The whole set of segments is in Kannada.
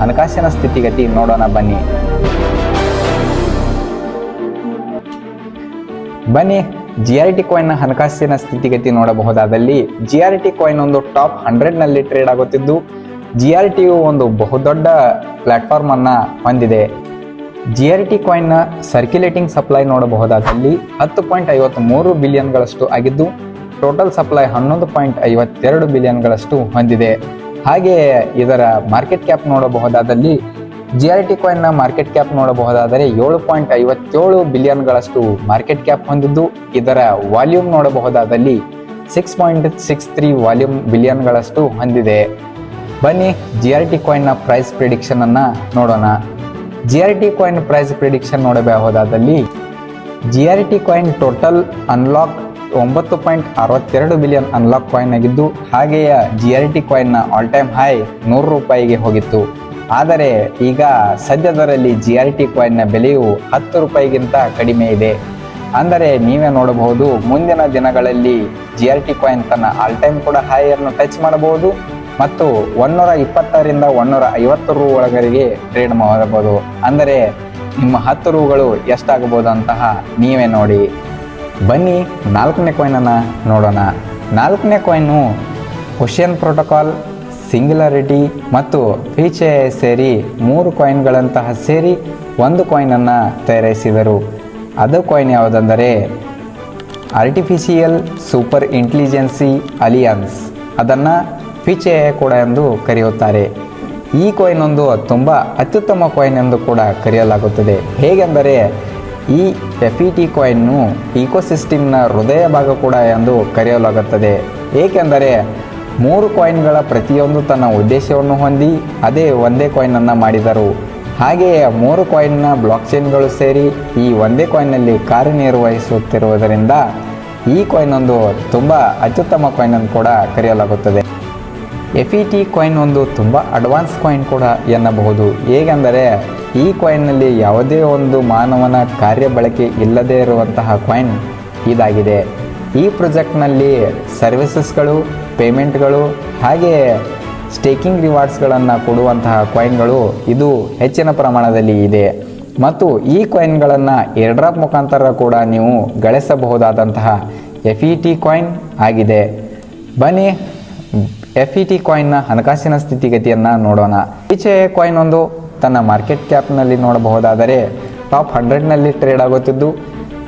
ಹಣಕಾಸಿನ ಸ್ಥಿತಿಗತಿ ನೋಡೋಣ ಬನ್ನಿ. ಬನ್ನಿ ಜಿ ಆರ್ ಟಿ ಕಾಯಿನ್ನ ಹಣಕಾಸಿನ ಸ್ಥಿತಿಗತಿ ನೋಡಬಹುದಾದಲ್ಲಿ ಜಿ ಆರ್ ಟಿ ಕಾಯಿನ್ ಒಂದು ಟಾಪ್ ಹಂಡ್ರೆಡ್ನಲ್ಲಿ ಟ್ರೇಡ್ ಆಗುತ್ತಿದ್ದು ಜಿ ಆರ್ ಟಿಯು ಒಂದು ಬಹುದೊಡ್ಡ ಪ್ಲಾಟ್ಫಾರ್ಮ್ ಅನ್ನ ಹೊಂದಿದೆ. ಜಿ ಆರ್ ಟಿ ಕಾಯಿನ್ನ ಸರ್ಕ್ಯುಲೇಟಿಂಗ್ ಸಪ್ಲೈ ನೋಡಬಹುದಾದಲ್ಲಿ ಹತ್ತು ಪಾಯಿಂಟ್ ಐವತ್ತು ಮೂರು ಬಿಲಿಯನ್ಗಳಷ್ಟು ಆಗಿದ್ದು ಟೋಟಲ್ ಸಪ್ಲೈ ಹನ್ನೊಂದು ಪಾಯಿಂಟ್ ಐವತ್ತೆರಡು ಬಿಲಿಯನ್ಗಳಷ್ಟು ಹೊಂದಿದೆ. ಹಾಗೆಯೇ ಇದರ ಮಾರ್ಕೆಟ್ ಕ್ಯಾಪ್ ನೋಡಬಹುದಾದಲ್ಲಿ ಜಿ ಆರ್ ಟಿ ಕಾಯಿನ್ನ ಮಾರ್ಕೆಟ್ ಕ್ಯಾಪ್ ನೋಡಬಹುದಾದರೆ ಏಳು ಪಾಯಿಂಟ್ ಐವತ್ತೇಳು ಬಿಲಿಯನ್ಗಳಷ್ಟು ಮಾರ್ಕೆಟ್ ಕ್ಯಾಪ್ ಹೊಂದಿದ್ದು, ಇದರ volume ನೋಡಬಹುದಾದಲ್ಲಿ six point six three volume ಬಿಲಿಯನ್ಗಳಷ್ಟು ಹೊಂದಿದೆ. ಬನ್ನಿ ಜಿ ಆರ್ ಟಿ ಕಾಯಿನ್ನ ಪ್ರೈಸ್ ಪ್ರಿಡಿಕ್ಷನ್ ಅನ್ನ ನೋಡೋಣ. G R T coin price prediction ನೋಡಬಹುದಾದಲ್ಲಿ G R T coin total unlock ಒಂಬತ್ತು ಪಾಯಿಂಟ್ ಅರವತ್ತೆರಡು ಬಿಲಿಯನ್ ಅನ್ಲಾಕ್ ಕಾಯಿನ್ ಆಗಿದ್ದು, ಹಾಗೆಯೇ ಜಿ ಆರ್ ಟಿ ಕಾಯಿನ್ನ ಆಲ್ ಟೈಮ್ ಹೈ ನೂರು ರೂಪಾಯಿಗೆ ಹೋಗಿತ್ತು. ಆದರೆ ಈಗ ಸದ್ಯದರಲ್ಲಿ ಜಿ ಆರ್ ಟಿ ಕಾಯಿನ್ನ ಬೆಲೆಯು ಹತ್ತು ರೂಪಾಯಿಗಿಂತ ಕಡಿಮೆ ಇದೆ. ಅಂದರೆ ನೀವೇ ನೋಡಬಹುದು, ಮುಂದಿನ ದಿನಗಳಲ್ಲಿ ಜಿ ಆರ್ ಟಿ ಕಾಯಿನ್ ತನ್ನ ಆಲ್ ಟೈಮ್ ಕೂಡ ಹೈಯನ್ನು ಟಚ್ ಮಾಡಬಹುದು ಮತ್ತು ಒನ್ನೂರ ಇಪ್ಪತ್ತರಿಂದ ಒನ್ನೂರ ಐವತ್ತು ರೂ ಒಳಗರಿಗೆ ಟ್ರೇಡ್ ಮಾಡಬಹುದು. ಅಂದರೆ ನಿಮ್ಮ ಹತ್ತು ರೂಗಳು ಎಷ್ಟಾಗಬಹುದು ಅಂತಹ ನೀವೇ ನೋಡಿ. ಬನ್ನಿ ನಾಲ್ಕನೇ ಕಾಯಿನನ್ನು ನೋಡೋಣ. ನಾಲ್ಕನೇ ಕಾಯಿನು ಓಷಿಯನ್ ಪ್ರೋಟೋಕಾಲ್ ಸಿಂಗ್ಯುಲಾರಿಟಿ ಮತ್ತು ಫೀಚೆ ಸೇರಿ ಮೂರು ಕಾಯಿನ್ಗಳಂತಹ ಸೇರಿ ಒಂದು ಕಾಯಿನನ್ನು ತಯಾರಿಸಿದರು. ಅದು ಕಾಯಿನ್ ಯಾವುದೆಂದರೆ ಆರ್ಟಿಫಿಷಿಯಲ್ ಸೂಪರ್ ಇಂಟೆಲಿಜೆನ್ಸಿ ಅಲಿಯನ್ಸ್ ಅದನ್ನು ಫೀಚೆ ಕೂಡ ಎಂದು ಕರೆಯುತ್ತಾರೆ. ಈ ಕಾಯಿನ್ ಒಂದು ತುಂಬ ಅತ್ಯುತ್ತಮ ಕಾಯಿನ್ ಎಂದು ಕೂಡ ಕರೆಯಲಾಗುತ್ತದೆ. ಹೇಗೆಂದರೆ ಈ ಎಫ್ ಇ ಟಿ ಕಾಯಿನ್ನು ಇಕೋಸಿಸ್ಟಮ್ನ ಹೃದಯ ಭಾಗ ಕೂಡ ಎಂದು ಕರೆಯಲಾಗುತ್ತದೆ. ಏಕೆಂದರೆ ಮೂರು ಕಾಯಿನ್ಗಳ ಪ್ರತಿಯೊಂದು ತನ್ನ ಉದ್ದೇಶವನ್ನು ಹೊಂದಿ ಅದೇ ಒಂದೇ ಕಾಯಿನನ್ನು ಮಾಡಿದರು. ಹಾಗೆಯೇ ಮೂರು ಕಾಯಿನ್ನ ಬ್ಲಾಕ್ ಚೈನ್ಗಳು ಸೇರಿ ಈ ಒಂದೇ ಕಾಯಿನ್ನಲ್ಲಿ ಕಾರ್ಯನಿರ್ವಹಿಸುತ್ತಿರುವುದರಿಂದ ಈ ಕಾಯಿನ್ ಒಂದು ತುಂಬ ಅತ್ಯುತ್ತಮ ಕಾಯಿನ್ ಎಂದು ಕೂಡ ಕರೆಯಲಾಗುತ್ತದೆ. ಎಫ್ ಇ ಟಿ ಕಾಯಿನ್ ಒಂದು ತುಂಬ ಅಡ್ವಾನ್ಸ್ ಕಾಯಿನ್ ಕೂಡ ಎನ್ನಬಹುದು. ಹೇಗೆಂದರೆ, ಈ ಕಾಯಿನ್ನಲ್ಲಿ ಯಾವುದೇ ಒಂದು ಮಾನವನ ಕಾರ್ಯ ಬಳಕೆ ಇಲ್ಲದೇ ಇರುವಂತಹ ಕಾಯಿನ್ ಇದಾಗಿದೆ. ಈ ಪ್ರೊಜೆಕ್ಟ್ನಲ್ಲಿ ಸರ್ವಿಸಸ್ಗಳು ಪೇಮೆಂಟ್ಗಳು ಹಾಗೆಯೇ ಸ್ಟೇಕಿಂಗ್ ರಿವಾರ್ಡ್ಸ್ಗಳನ್ನು ಕೊಡುವಂತಹ ಕಾಯಿನ್ಗಳು ಇದು ಹೆಚ್ಚಿನ ಪ್ರಮಾಣದಲ್ಲಿ ಇದೆ. ಮತ್ತು ಈ ಕಾಯಿನ್ಗಳನ್ನು ಏರ್ಡ್ರಾಪ್ ಮುಖಾಂತರ ಕೂಡ ನೀವು ಗಳಿಸಬಹುದಾದಂತಹ ಎಫ್ ಇ ಟಿ ಕಾಯಿನ್ ಆಗಿದೆ. ಬನ್ನಿ ಎಫ್ ಇ ಟಿ ಕಾಯಿನ್ನ ಹಣಕಾಸಿನ ಸ್ಥಿತಿಗತಿಯನ್ನು ನೋಡೋಣ. ಈಚೆ ಕಾಯಿನ್ ಒಂದು ತನ್ನ ಮಾರ್ಕೆಟ್ ಕ್ಯಾಪ್ನಲ್ಲಿ ನೋಡಬಹುದಾದರೆ ಟಾಪ್ ಹಂಡ್ರೆಡ್ನಲ್ಲಿ ಟ್ರೇಡ್ ಆಗುತ್ತಿದ್ದು,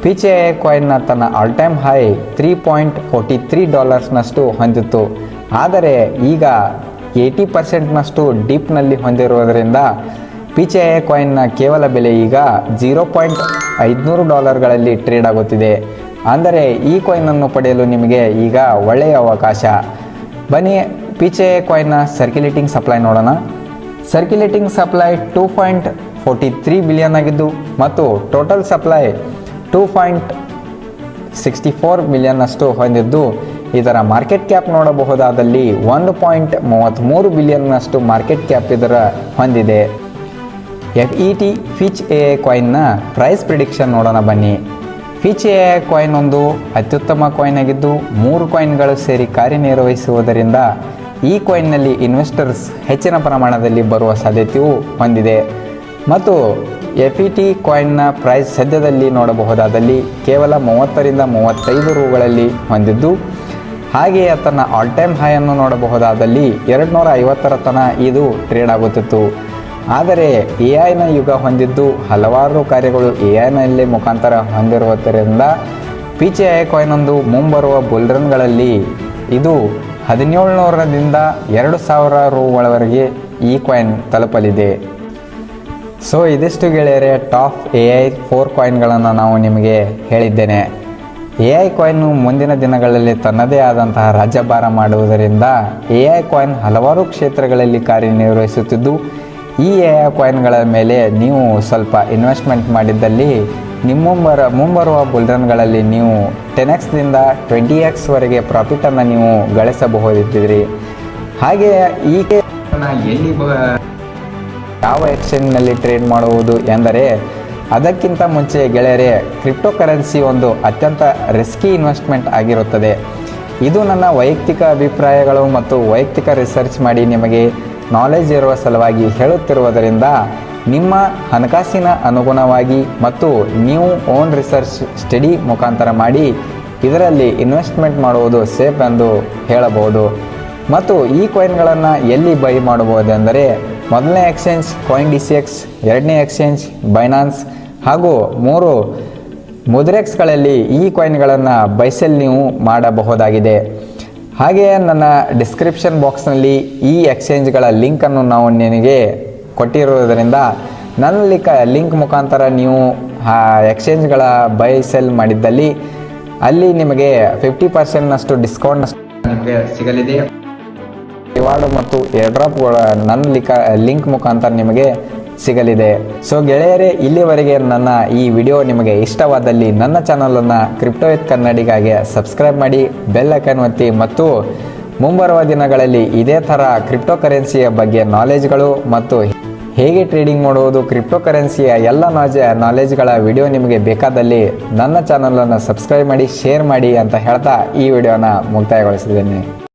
ಪಿಚೆ ಕಾಯಿನ್ನ ತನ್ನ all time high three point forty three ಡಾಲರ್ಸ್ನಷ್ಟು ಹೊಂದಿತ್ತು. ಆದರೆ ಈಗ ಏಯ್ಟಿ ಪರ್ಸೆಂಟ್ನಷ್ಟು ಡೀಪ್ನಲ್ಲಿ ಹೊಂದಿರುವುದರಿಂದ ಪಿಚೆ ಕಾಯಿನ್ನ ಕೇವಲ ಬೆಲೆ ಈಗ ಜೀರೋ ಪಾಯಿಂಟ್ ಐದುನೂರು ಡಾಲರ್ಗಳಲ್ಲಿ ಟ್ರೇಡ್ ಆಗುತ್ತಿದೆ. ಅಂದರೆ ಈ ಕಾಯಿನನ್ನು ಪಡೆಯಲು ನಿಮಗೆ ಈಗ ಒಳ್ಳೆಯ ಅವಕಾಶ. ಬನ್ನಿ, ಪಿಚೆ ಕಾಯಿನ್ನ ಸರ್ಕ್ಯುಲೇಟಿಂಗ್ ಸಪ್ಲೈ ನೋಡೋಣ. Circulating supply two point forty three billion ಆಗಿದ್ದು, ಮತ್ತು total supply two point sixty four million ಅಷ್ಟು ಹೊಂದಿದ್ದು, ಇದರ ಮಾರ್ಕೆಟ್ ಕ್ಯಾಪ್ ನೋಡಬಹುದಾದಲ್ಲಿ ಒಂದು ಪಾಯಿಂಟ್ ಮೂವತ್ತ್ಮೂರು ಬಿಲಿಯನ್ನಷ್ಟು ಮಾರ್ಕೆಟ್ ಕ್ಯಾಪ್ ಇದರ ಹೊಂದಿದೆ. F E T fetch A ಕಾಯಿನ್ನ price prediction ನೋಡೋಣ ಬನ್ನಿ. ಫಿಚ್ ಎ ಕಾಯಿನ್ ಒಂದು ಅತ್ಯುತ್ತಮ ಕಾಯಿನ್ ಆಗಿದ್ದು ಮೂರು ಕಾಯಿನ್ಗಳು ಸೇರಿ ಕಾರ್ಯನಿರ್ವಹಿಸುವುದರಿಂದ ಈ ಕಾಯಿನ್ನಲ್ಲಿ ಇನ್ವೆಸ್ಟರ್ಸ್ ಹೆಚ್ಚಿನ ಪ್ರಮಾಣದಲ್ಲಿ ಬರುವ ಸಾಧ್ಯತೆಯೂ ಹೊಂದಿದೆ. ಮತ್ತು ಎಫ್ ಇ ಟಿ ಕಾಯಿನ್ನ ಪ್ರೈಸ್ ಸದ್ಯದಲ್ಲಿ ನೋಡಬಹುದಾದಲ್ಲಿ ಕೇವಲ ಮೂವತ್ತರಿಂದ ಮೂವತ್ತೈದು ರೂಗಳಲ್ಲಿ ಹೊಂದಿದ್ದು, ಹಾಗೆಯೇ ತನ್ನ ಆಲ್ ಟೈಮ್ ಹೈಯನ್ನು ನೋಡಬಹುದಾದಲ್ಲಿ ಎರಡು ನೂರ ಐವತ್ತರ ತನ ಇದು ಟ್ರೇಡ್ ಆಗುತ್ತಿತ್ತು. ಆದರೆ ಎ ಐನ ಯುಗ ಹೊಂದಿದ್ದು ಹಲವಾರು ಕಾರ್ಯಗಳು ಎ ಐನಲ್ಲಿ ಮುಖಾಂತರ ಹೊಂದಿರುವುದರಿಂದ ಪಿ ಚಿ ಐ ಕಾಯಿನ್ ಒಂದು ಮುಂಬರುವ ಬುಲ್ರನ್ಗಳಲ್ಲಿ ಇದು ಹದಿನೇಳುನೂರರಿಂದ ಎರಡು ಸಾವಿರ ರು ಒಳವರೆಗೆ ಈ ಕಾಯಿನ್ ತಲುಪಲಿದೆ. ಸೊ, ಇದಿಷ್ಟು ಗೆಳೆಯರೆ, ಟಾಪ್ ಎ ಐ ಫೋರ್ ಕಾಯಿನ್ಗಳನ್ನು ನಾವು ನಿಮಗೆ ಹೇಳಿದ್ದೇನೆ. ಎ ಐ ಕಾಯಿನ್ ಮುಂದಿನ ದಿನಗಳಲ್ಲಿ ತನ್ನದೇ ಆದಂತಹ ರಾಜ್ಯಭಾರ ಮಾಡುವುದರಿಂದ ಎ ಐ ಕಾಯಿನ್ ಹಲವಾರು ಕ್ಷೇತ್ರಗಳಲ್ಲಿ ಕಾರ್ಯನಿರ್ವಹಿಸುತ್ತಿದ್ದು ಈ ಎ ಕಾಯಿನ್ಗಳ ಮೇಲೆ ನೀವು ಸ್ವಲ್ಪ ಇನ್ವೆಸ್ಟ್ಮೆಂಟ್ ಮಾಡಿದ್ದಲ್ಲಿ ನಿಮ್ಮ ಮುಂಬರ ಮುಂಬರುವ ಬುಲ್ರನ್ಗಳಲ್ಲಿ ನೀವು ಟೆನ್ ಎಕ್ಸ್ದಿಂದ ಟ್ವೆಂಟಿ ಎಕ್ಸ್ವರೆಗೆ ಪ್ರಾಫಿಟನ್ನು ನೀವು ಗಳಿಸಬಹುದಿದ್ದೀರಿ ಹಾಗೆ ಈ ಎಲ್ಲಿ ಯಾವ ಎಕ್ಸ್ಚೇಂಜ್ನಲ್ಲಿ ಟ್ರೇಡ್ ಮಾಡುವುದು ಎಂದರೆ ಅದಕ್ಕಿಂತ ಮುಂಚೆ ಗೆಳೆಯರೆ ಕ್ರಿಪ್ಟೋ ಕರೆನ್ಸಿ ಒಂದು ಅತ್ಯಂತ ರಿಸ್ಕಿ ಇನ್ವೆಸ್ಟ್ಮೆಂಟ್ ಆಗಿರುತ್ತದೆ. ಇದು ನನ್ನ ವೈಯಕ್ತಿಕ ಅಭಿಪ್ರಾಯಗಳು ಮತ್ತು ವೈಯಕ್ತಿಕ ರಿಸರ್ಚ್ ಮಾಡಿ ನಿಮಗೆ ನಾಲೆಜ್ ಇರುವ ಸಲುವಾಗಿ ಹೇಳುತ್ತಿರುವುದರಿಂದ ನಿಮ್ಮ ಹಣಕಾಸಿನ ಅನುಗುಣವಾಗಿ ಮತ್ತು ನೀವು ಓನ್ ರಿಸರ್ಚ್ ಸ್ಟಡಿ ಮುಖಾಂತರ ಮಾಡಿ ಇದರಲ್ಲಿ ಇನ್ವೆಸ್ಟ್ಮೆಂಟ್ ಮಾಡುವುದು ಸೇಫ್ ಎಂದು ಹೇಳಬಹುದು. ಮತ್ತು ಈ ಕಾಯಿನ್ಗಳನ್ನು ಎಲ್ಲಿ ಬೈ ಮಾಡಬಹುದೆಂದರೆ ಮೊದಲನೇ exchange coin D C X ಎರಡನೇ ಎಕ್ಸ್ಚೇಂಜ್ ಬೈನಾನ್ಸ್ ಹಾಗೂ ಮೂರು ಮುದ್ರೆಕ್ಸ್ಗಳಲ್ಲಿ ಈ ಕಾಯಿನ್ಗಳನ್ನು ಬೈಸಲ್ ನೀವು ಮಾಡಬಹುದಾಗಿದೆ. ಹಾಗೆಯೇ ನನ್ನ ಡಿಸ್ಕ್ರಿಪ್ಷನ್ ಬಾಕ್ಸ್ನಲ್ಲಿ ಈ ಎಕ್ಸ್ಚೇಂಜ್ಗಳ ಲಿಂಕನ್ನು ನಾವು ನಿನಗೆ ಕೊಟ್ಟಿರುವುದರಿಂದ ನನ್ನ ಲಿಂಕ್ ಲಿಂಕ್ ಮುಖಾಂತರ ನೀವು ಆ ಎಕ್ಸ್ಚೇಂಜ್ಗಳ ಬೈ ಸೆಲ್ ಮಾಡಿದ್ದಲ್ಲಿ ಅಲ್ಲಿ ನಿಮಗೆ ಫಿಫ್ಟಿ ಪರ್ಸೆಂಟ್ನಷ್ಟು ಡಿಸ್ಕೌಂಟ್ ನಿಮಗೆ ಸಿಗಲಿದೆ. ರಿವಾರ್ಡ್ ಮತ್ತು ಏರ್ಡ್ರಾಪ್ಗಳ ನನ್ನ ಲಿಕ್ಕ ಲಿಂಕ್ ಮುಖಾಂತರ ನಿಮಗೆ ಸಿಗಲಿದೆ. ಸೊ ಗೆಳೆಯರೇ, ಇಲ್ಲಿವರೆಗೆ ನನ್ನ ಈ ವಿಡಿಯೋ ನಿಮಗೆ ಇಷ್ಟವಾದಲ್ಲಿ ನನ್ನ ಚಾನಲನ್ನು ಕ್ರಿಪ್ಟೋ ವಿತ್ ಕನ್ನಡಿಗಾಗಿ ಸಬ್ಸ್ಕ್ರೈಬ್ ಮಾಡಿ, ಬೆಲ್ ಐಕನ್ ಒತ್ತಿ ಮತ್ತು ಮುಂಬರುವ ದಿನಗಳಲ್ಲಿ ಇದೇ ಥರ ಕ್ರಿಪ್ಟೋ ಕರೆನ್ಸಿಯ ಬಗ್ಗೆ ನಾಲೆಜ್ಗಳು ಮತ್ತು ಹೇಗೆ ಟ್ರೇಡಿಂಗ್ ಮಾಡುವುದು ಕ್ರಿಪ್ಟೋ ಕರೆನ್ಸಿಯ ಎಲ್ಲ ನಾಜ, ನಾಲೆಜ್ಗಳ ವಿಡಿಯೋ ನಿಮಗೆ ಬೇಕಾದಲ್ಲಿ ನನ್ನ ಚಾನಲನ್ನು ಸಬ್ಸ್ಕ್ರೈಬ್ ಮಾಡಿ, ಶೇರ್ ಮಾಡಿ ಅಂತ ಹೇಳ್ತಾ ಈ ವಿಡಿಯೋನ ಮುಕ್ತಾಯಗೊಳಿಸಿದ್ದೇನೆ.